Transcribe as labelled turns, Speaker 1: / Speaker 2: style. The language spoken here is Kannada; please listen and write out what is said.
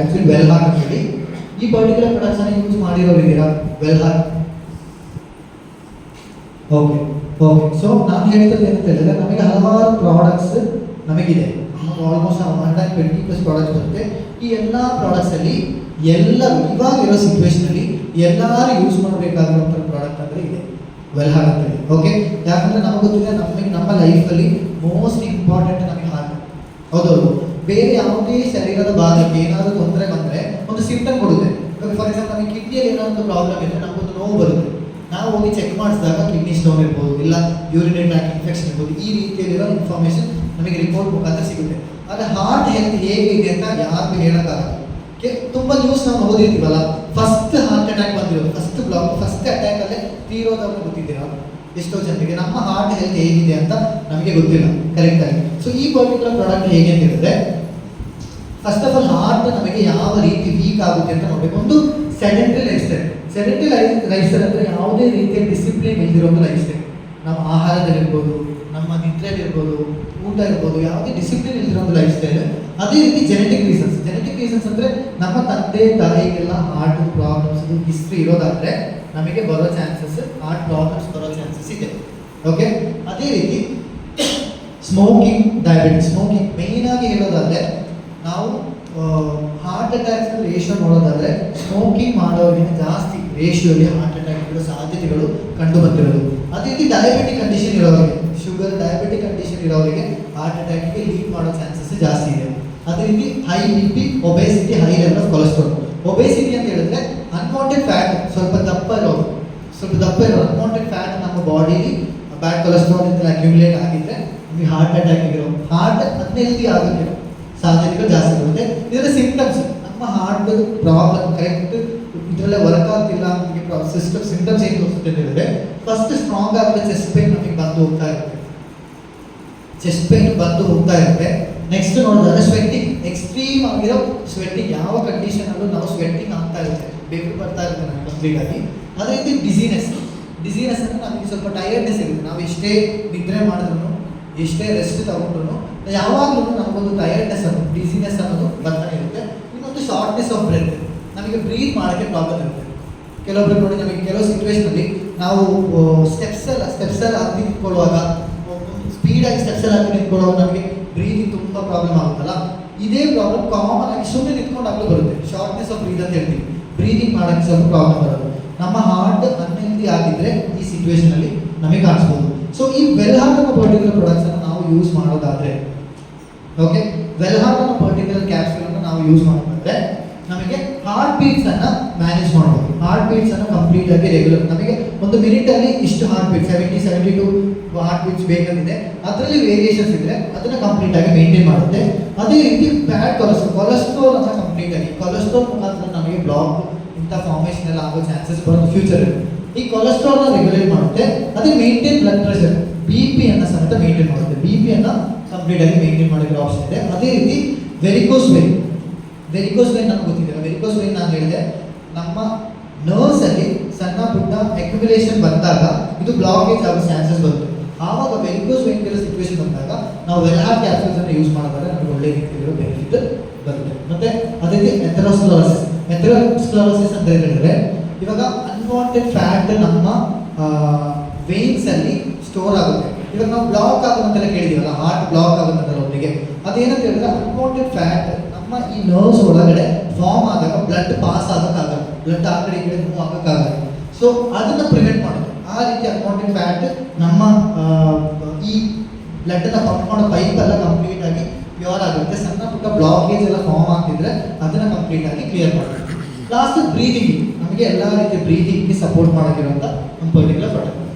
Speaker 1: ಆಕ್ಚುಲಿ ವೆಲ್ ಹಾಕ್ ಅಂತ ಹೇಳಿ. ಈ ಪರ್ಟಿಕ್ಯುಲರ್ ಪ್ರೊಡಕ್ಷನ್ ಯೂಸ್ ಮಾಡಿರೋರಿದ್ದೀರಾ ವೆಲ್ ಹಾಕ್ ಓಕೆ ಓಕೆ ಸೊ ನಾನು ಹೇಳ್ತದೆ ಅಂತ ಹೇಳಿದ್ರೆ, ನಮಗೆ ಹಲವಾರು ಪ್ರಾಡಕ್ಟ್ಸ್ ನಮಗಿದೆ. Almost hundred twenty plus product ಬರುತ್ತೆ. ಈ ಎಲ್ಲ ಪ್ರಾಡಕ್ಟ್ಸಲ್ಲಿ ಎಲ್ಲರೂ ಇವಾಗಿರೋ ಸಿಚುವೇಶನಲ್ಲಿ ಎಲ್ಲರೂ ಯೂಸ್ ಮಾಡಬೇಕಾಗಿರುವಂಥ ಪ್ರಾಡಕ್ಟ್ ಅಂದರೆ ಇದೆ. ವೆಲ್ ಹಾರ್ಟ್ ಅಂತ ಓಕೆ ಯಾಕಂದರೆ ನಮಗೆ ಗೊತ್ತಿದೆ, ನಮಗೆ ನಮ್ಮ ಲೈಫಲ್ಲಿ ಮೋಸ್ಟ್ ಇಂಪಾರ್ಟೆಂಟ್ ನಮಗೆ ಹಾರ್ಟ್ ಹೌದೌದು. ಬೇರೆ ಯಾವುದೇ ಶರೀರದ ಭಾಗಕ್ಕೆ ಏನಾದರೂ ತೊಂದರೆ ಬಂದರೆ ಒಂದು ಸಿಂಪ್ಟಮ್ ಕೊಡುತ್ತೆ. ಫಾರ್ ಎಕ್ಸಾಂಪಲ್ ನಮಗೆ ಕಿಡ್ನಿಯಲ್ಲಿ ಏನಾದರೂ ಪ್ರಾಬ್ಲಮ್ ಇದ್ದರೆ ನಮಗೊಂದು ನೋವು ಬರುತ್ತೆ. ನಾವು ಹೋಗಿ ಚೆಕ್ ಮಾಡಿಸಿದಾಗ ಕಿಡ್ನಿ ಸ್ಟೋನ್ ಇರ್ಬೋದು, ಇಲ್ಲ ಯೂರಿನರಿ ಟ್ರ್ಯಾಕ್ ಇನ್ಫೆಕ್ಷನ್ ಇರ್ಬೋದು, ಈ ರೀತಿಯಲ್ಲಿರೋ ಇನ್ಫಾರ್ಮೇಷನ್ ನಮಗೆ ರಿಪೋರ್ಟ್ ಮುಖಾಂತರ ಸಿಗುತ್ತೆ. ಆದರೆ ಹಾರ್ಟ್ ಹೆಲ್ತ್ ಹೇಗಿದೆ ಅಂತ ಯಾರಿಗೂ ಹೇಳೋಕ್ಕಾಗಲ್ಲ. ತುಂಬ ನ್ಯೂಸ್ ನಾವು ಓದಿರ್ತೀವಲ್ಲ ಫಸ್ಟ್ ಹಾರ್ಟ್ ಅಟ್ಯಾಕ್ ಬಂದಿರೋದು ಫಸ್ಟ್ ಬ್ಲಾಕ್ ಫಸ್ಟ್ ಅಟ್ಯಾಕಲ್ಲೇ ತೀರೋದವ್ರು ಗೊತ್ತಿದ್ದೀರಾ? ಎಷ್ಟೋ ಜನರಿಗೆ ನಮ್ಮ ಹಾರ್ಟ್ ಹೆಲ್ತ್ ಹೇಗಿದೆ ಅಂತ ನಮಗೆ ಗೊತ್ತಿಲ್ಲ ಕರೆಕ್ಟಾಗಿ ಸೊ ಈ ಪರ್ಟಿಕ್ಯುಲರ್ ಪ್ರಾಡಕ್ಟ್ ಹೇಗೆ ಅಂತ ಹೇಳಿದ್ರೆ ಫಸ್ಟ್ ಆಫ್ ಆಲ್ ಹಾರ್ಟ್ ನಮಗೆ ಯಾವ ರೀತಿ ವೀಕ್ ಆಗುತ್ತೆ ಅಂತ ನೋಡಬೇಕು. ಒಂದು sedentary lifestyle sedentary lifestyle ಅಂದರೆ ಯಾವುದೇ ರೀತಿಯ ಡಿಸಿಪ್ಲಿನ್ ಇಲ್ದಿರೋ ಒಂದು ಲೈಫ್ ಸ್ಟೈಲ್ ನಮ್ಮ ಆಹಾರದಲ್ಲಿರ್ಬೋದು, ನಮ್ಮ ನಿದ್ರೆಯಲ್ಲಿರ್ಬೋದು ಊಟ ಇರ್ಬೋದು ಯಾವುದೇ ಡಿಸಿಪ್ಲಿನ್ ಇಲ್ದಿರೋ ಒಂದು ಲೈಫ್ ಸ್ಟೈಲ್ ಅದೇ ರೀತಿ ಜೆನೆಟಿಕ್ ರೀಸನ್ಸ್ ಜೆನೆಟಿಕ್ ರೀಸನ್ಸ್ ಅಂದರೆ ನಮ್ಮ ತಂದೆ, ತಾಯಿಗೆಲ್ಲ ಹಾರ್ಟ್ ಪ್ರಾಬ್ಲಮ್ಸ್ ಹಿಸ್ಟ್ರಿ ಇರೋದಾದರೆ ನಮಗೆ ಬರೋ ಚಾನ್ಸಸ್ ಹಾರ್ಟ್ ಪ್ರಾಬ್ಲಮ್ಸ್ ಬರೋ ಚಾನ್ಸಸ್ ಇದೆ. ಓಕೆ ಅದೇ ರೀತಿ ಸ್ಮೋಕಿಂಗ್ ಡಯಾಬಿಟಿಸ್ ಸ್ಮೋಕಿಂಗ್ ಮೇಯ್ನಾಗಿ ಹೇಳೋದಾದ್ರೆ ಹಾರ್ಟ್ ಅಟ್ಯಾಕ್ಸ್ ರೇಷಿಯೋ ನೋಡೋದಾದ್ರೆ ಸ್ಮೋಕಿಂಗ್ ಮಾಡೋರಿಗಿಂತ ಜಾಸ್ತಿ ರೇಷಿಯೋಲಿ ಹಾರ್ಟ್ ಅಟ್ಯಾಕ್ ಇರೋ ಸಾಧ್ಯತೆಗಳು ಕಂಡು ಬಂದಿರೋದು ಅದೇ ರೀತಿ ಡಯಾಬಿಟಿಕ್ ಕಂಡೀಷನ್ ಇರೋರಿಗೆ ಶುಗರ್ ಡಯಾಬಿಟಿಕ್ ಕಂಡೀಷನ್ ಇರೋರಿಗೆ ಹಾರ್ಟ್ ಅಟ್ಯಾಕ್ಗೆ ಲೀಡ್ ಮಾಡೋ ಚಾನ್ಸಸ್ ಜಾಸ್ತಿ ಇದೆ. ಅದೇ ರೀತಿ high B P obesity high level of cholesterol obesity ಅಂತ ಹೇಳಿದ್ರೆ ಅನ್ವಾಂಟೆಡ್ ಫ್ಯಾಟ್ ಸ್ವಲ್ಪ ದಪ್ಪ ಇರೋದು ಸ್ವಲ್ಪ ದಪ್ಪ ಇರೋ ಅನ್ವಾಂಟೆಡ್ ಫ್ಯಾಟ್ ನಮ್ಮ ಬಾಡಿಲಿ ಬ್ಯಾಡ್ ಕೊಲೆಸ್ಟ್ರಾಲ್ ಅಕ್ಯುಮುಲೇಟ್ ಆಗಿದ್ರೆ ನಿಮಗೆ ಹಾರ್ಟ್ ಅಟ್ಯಾಕ್ ಆಗಿರೋ. ಹಾರ್ಟ್ ಅನ್ಹೆಲ್ದಿ ಆಗುತ್ತೆ. ಸಾಧ್ಯತೆಗಳು ಜಾಸ್ತಿ ಬರುತ್ತೆ. ಇದರ ಸಿಂಪ್ಟಮ್ಸ್ ನಮ್ಮ ಹಾರ್ಟ್ ಪ್ರಾಬ್ಲಮ್ ಕರೆಕ್ಟ್ ಇದರಲ್ಲೇ ವರ್ಕ್ ಆಗ್ತಿಲ್ಲ ನಮಗೆ ಸಿಸ್ಟಮ್ ಸಿಂಪ್ಟಮ್ಸ್ ಏನು ತೋರಿಸುತ್ತೆ ಅಂತ ಫಸ್ಟ್ ಸ್ಟ್ರಾಂಗ್ ಆಗುತ್ತೆ ಚೆಸ್ಟ್ ಪೇನ್ ನಮಗೆ ಬಂದು ಹೋಗ್ತಾ ಇರುತ್ತೆ. ಚೆಸ್ಟ್ ಪೇನ್ ಬಂದು ಹೋಗ್ತಾ ಇರುತ್ತೆ. ನೆಕ್ಸ್ಟ್ ನೋಡಿದ್ರೆ ಸ್ವೆಟ್ಟಿಂಗ್ ಎಕ್ಸ್ಟ್ರೀಮ್ ಆಗಿರೋ ಸ್ವೆಟ್ಟಿಂಗ್ ಯಾವ ಕಂಡೀಷನ್ ಅಲ್ಲೂ ನಾವು ಸ್ವೆಟ್ಟಿಂಗ್ ಆಗ್ತಾ ಇರುತ್ತೆ. ಬೆವರು ಬರ್ತಾ ಇರುತ್ತೆ ಕಂಪ್ಲೀಟ್ ಆಗಿ ಅದೇ ರೀತಿ ಡಿಸಿನೆಸ್ ಡಿಸಿನೆಸ್ ಅಂದ್ರೆ ನಮಗೆ ಸ್ವಲ್ಪ ಟಯರ್ಡ್ನೆಸ್ ಇರುತ್ತೆ. ನಾವು ಎಷ್ಟೇ ನಿದ್ರೆ ಮಾಡಿದ್ರು, ಎಷ್ಟೇ ರೆಸ್ಟ್ ತಗೊಂಡ್ರು ಯಾವಾಗಲೂ ನಮಗೊಂದು ಟಯರ್ಡ್ನೆಸ್ ಅನ್ನೋದು ಡಿಸಿನೆಸ್ ಅನ್ನೋದು ಬರ್ತಾನೆ ಇರುತ್ತೆ. ಇನ್ನೊಂದು ಶಾರ್ಟ್ನೆಸ್ ಆಫ್ ಬ್ರೆತ್ ನಮಗೆ ಬ್ರೀತ್ ಮಾಡೋಕ್ಕೆ ಪ್ರಾಬ್ಲಮ್ ಇರುತ್ತೆ. ಕೆಲವೊಬ್ಬರು ನೋಡಿ ನಮಗೆ ಕೆಲವು ಸಿಚುವೇಶನಲ್ಲಿ ನಾವು ಸ್ಟೆಪ್ಸ್ ಎಲ್ಲ ಸ್ಟೆಪ್ಸ್ ಎಲ್ಲ ಹತ್ತಿ ನಿಂತ್ಕೊಳ್ಳುವಾಗ ಸ್ಪೀಡಾಗಿ ಸ್ಟೆಪ್ಸ್ ಎಲ್ಲ ಹತ್ತಿ ನಿಂತ್ಕೊಳ್ಳುವಾಗ ನಮಗೆ ಬ್ರೀತಿಂಗ್ ತುಂಬ ಪ್ರಾಬ್ಲಮ್ ಆಗುತ್ತಲ್ಲ? ಇದೇ ಪ್ರಾಬ್ಲಮ್ ಕಾಮನ್ ಆಗಿ ಸುಮ್ಮನೆ ನಿಂತ್ಕೊಂಡಾಗಲೂ ಬರುತ್ತೆ. ಶಾರ್ಟ್ನೆಸ್ ಆಫ್ ಬ್ರೀತ್ ಅಂತ ಹೇಳ್ತೀವಿ. ಬ್ರೀದಿಂಗ್ ಮಾಡೋಕ್ಕೆ ಸ್ವಲ್ಪ ಪ್ರಾಬ್ಲಮ್ ಬರೋದು. ನಮ್ಮ ಹಾರ್ಟ್ ಅನ್ಹೆಲ್ದಿ ಆಗಿದ್ರೆ ಈ ಸಿಚುವೇಶನಲ್ಲಿ ನಮಗೆ ಕಾಣಿಸ್ಬೋದು. ಸೊ ಈ ವೆಲ್ ಹಾರ್ಟ್ ಪರ್ಟಿಕ್ಯುಲರ್ ಪ್ರಾಡಕ್ಟ್ಸನ್ನು ನಾವು ಯೂಸ್ ಮಾಡೋದಾದ್ರೆ ಓಕೆ ವೆಲ್ ಹಾರ್ಟ್ ಅನ್ನೋ ಪರ್ಟಿಕ್ಯುಲರ್ ಕ್ಯಾಪ್ಸೂಲ್ ನಾವು ಯೂಸ್ ಮಾಡಿಕೊಂಡ್ರೆ ನಮಗೆ ಹಾರ್ಟ್ ಬೀಟ್ಸ್ ಅನ್ನ ಮ್ಯಾನೇಜ್ ಮಾಡಬಹುದು ಹಾರ್ಟ್ ಬೀಟ್ಸ್ ಅನ್ನು ಕಂಪ್ಲೀಟ್ ಆಗಿ ರೆಗ್ಯುಲರ್ ನಮಗೆ ಒಂದು ಮಿನಿಟ್ ಅಲ್ಲಿ ಇಷ್ಟು heart beat seventy seventy two heart beats ಬೇಕಾಗಿದೆ ಅದರಲ್ಲಿ ವೇರಿಯೇಷನ್ಸ್ ಇದ್ರೆ ಅದನ್ನ ಕಂಪ್ಲೀಟ್ ಆಗಿ ಮೇಂಟೈನ್ ಮಾಡುತ್ತೆ. ಅದೇ ರೀತಿ ಬ್ಯಾಡ್ ಕೊಲೆಸ್ಟ್ರಾಲ್ ಕೊಲೆಸ್ಟ್ರಾಲ್ ಅನ್ನ ಕಂಪ್ಲೀಟ್ ಆಗಿ ಕೊಲೆಸ್ಟ್ರಾಲ್ ಮುಖಾಂತರ ನಮಗೆ ಬ್ಲಾಕ್ ಇಂಥ ಫಾರ್ಮೇಷನ್ ಎಲ್ಲ ಆಗೋ ಚಾನ್ಸಸ್ ಬರೋದು ಫ್ಯೂಚರ್ ಈ ಕೊಲೆಸ್ಟ್ರಾಲ್ನ ರೆಗ್ಯುಲೇಟ್ ಮಾಡುತ್ತೆ. ಅದೇ maintain blood pressure B P ಅನ್ನ ಸಮೇತ ಮೇಂಟೈನ್ ಮಾಡುತ್ತೆ. ಬಿ ಪಿ ಅನ್ನ ಕಂಪ್ಲೀಟ್ ಆಗಿ ಮೇಂಟೈನ್ ಮಾಡಿರೋ ಆಪ್ಷನ್ ಇದೆ. ಅದೇ ರೀತಿ ವೆರಿಕೋಸ್ ವೇನ್ ವೆರಿಕೋಸ್ ವೇನ್ ನಮ್ಗೆ ಗೊತ್ತಿದೆ ವೆರಿಕೋಸ್ ವೇನ್ ನಾನು ಹೇಳಿದೆ. ನಮ್ಮ ನರ್ವ್ಸ್ ಅಲ್ಲಿ ಸಣ್ಣ ಪುಟ್ಟ ಅಕ್ಯುಮುಲೇಷನ್ ಬಂದಾಗ ಇದು ಬ್ಲಾಕೇಜ್ ಆಗೋ ಚಾನ್ಸಸ್ ಬರುತ್ತೆ. ಆವಾಗ ವೆರಿಕೋಸ್ ವೇನ್ ಇರೋ ಸಿಚುವೇಶನ್ ಬಂದಾಗ ನಾವು ವೆಲ್ಹಾರ್ ಕ್ಯಾಪ್ಸೂಲ್ಸ್ ಅನ್ನು ಯೂಸ್ ಮಾಡಿದಾಗ ನಮಗೆ ಒಳ್ಳೆ ರೀತಿಯಲ್ಲಿ ಬೆನಿಫಿಟ್ ಬರುತ್ತೆ. ಮತ್ತೆ ಅದೇ ರೀತಿ ಎಥರೋಸ್ಕ್ಲೋರಸಿಸ್ ಎಥರೋಸ್ಕ್ಲೋರಸಿಸ್ ಅಂತ ಹೇಳಿದ್ರೆ ಇವಾಗ ಅನ್ವಾಂಟೆಡ್ ಫ್ಯಾಟ್ ನಮ್ಮ ವೇನ್ಸ್ ಅಲ್ಲಿ ಸ್ಟೋರ್ ಆಗುತ್ತೆ. ಇವಾಗ ನಾವು ಬ್ಲಾಕ್ ಆಗುವಂತೆಲ್ಲ ಕೇಳಿದೀವಲ್ಲ ಹಾರ್ಟ್ ಬ್ಲಾಕ್ ಆಗುತ್ತಲ್ಲ ಒಬ್ಬರಿಗೆ ಅದೇನಂತ ಹೇಳಿದ್ರೆ ಅನ್ವಾಂಟೆಡ್ ಫ್ಯಾಟ್ ನಮ್ಮ ಈ ನರ್ವ್ಸ್ ಒಳಗಡೆ ಫಾರ್ಮ್ ಆದಾಗ ಬ್ಲಡ್ ಪಾಸ್ ಆಗೋಕ್ಕಾಗಲ್ಲ. ಬ್ಲಡ್ ಆ ಕಡೆ ಈ ಕಡೆ ಮೂವ್ ಆಗೋಕ್ಕಾಗಲ್ಲ. ಸೊ ಅದನ್ನ ಪ್ರಿವೆಂಟ್ ಮಾಡೋದು. ಆ ರೀತಿ ಅನ್ವಾಂಟೆಡ್ ಫ್ಯಾಟ್ ನಮ್ಮ ಈ ಬ್ಲಡ್ ಅನ್ನ ಪಂಪ್ ಮಾಡೋ ಪೈಪ್ ಎಲ್ಲ ಕಂಪ್ಲೀಟ್ ಆಗಿ ಪ್ಯೂರ್ ಆಗುತ್ತೆ. ಸಣ್ಣ ಪುಟ್ಟ ಬ್ಲಾಕೇಜ್ ಎಲ್ಲ ಫಾರ್ಮ್ ಆಗ್ತಿದ್ರೆ ಅದನ್ನ ಕಂಪ್ಲೀಟ್ ಆಗಿ ಕ್ಲಿಯರ್ ಮಾಡಬೇಕು. ಲಾಸ್ಟ್ ಬ್ರೀದಿಂಗ್ ನಮಗೆ ಎಲ್ಲ ರೀತಿಯ ಬ್ರೀದಿಂಗ್ಗೆ ಸಪೋರ್ಟ್ ಮಾಡೋಕ್ಕಿರುವಂಥ ಒಂದು ಪರ್ಟಿಕ್ಯುಲರ್ ಪ್ರಾಡಕ್ಟ್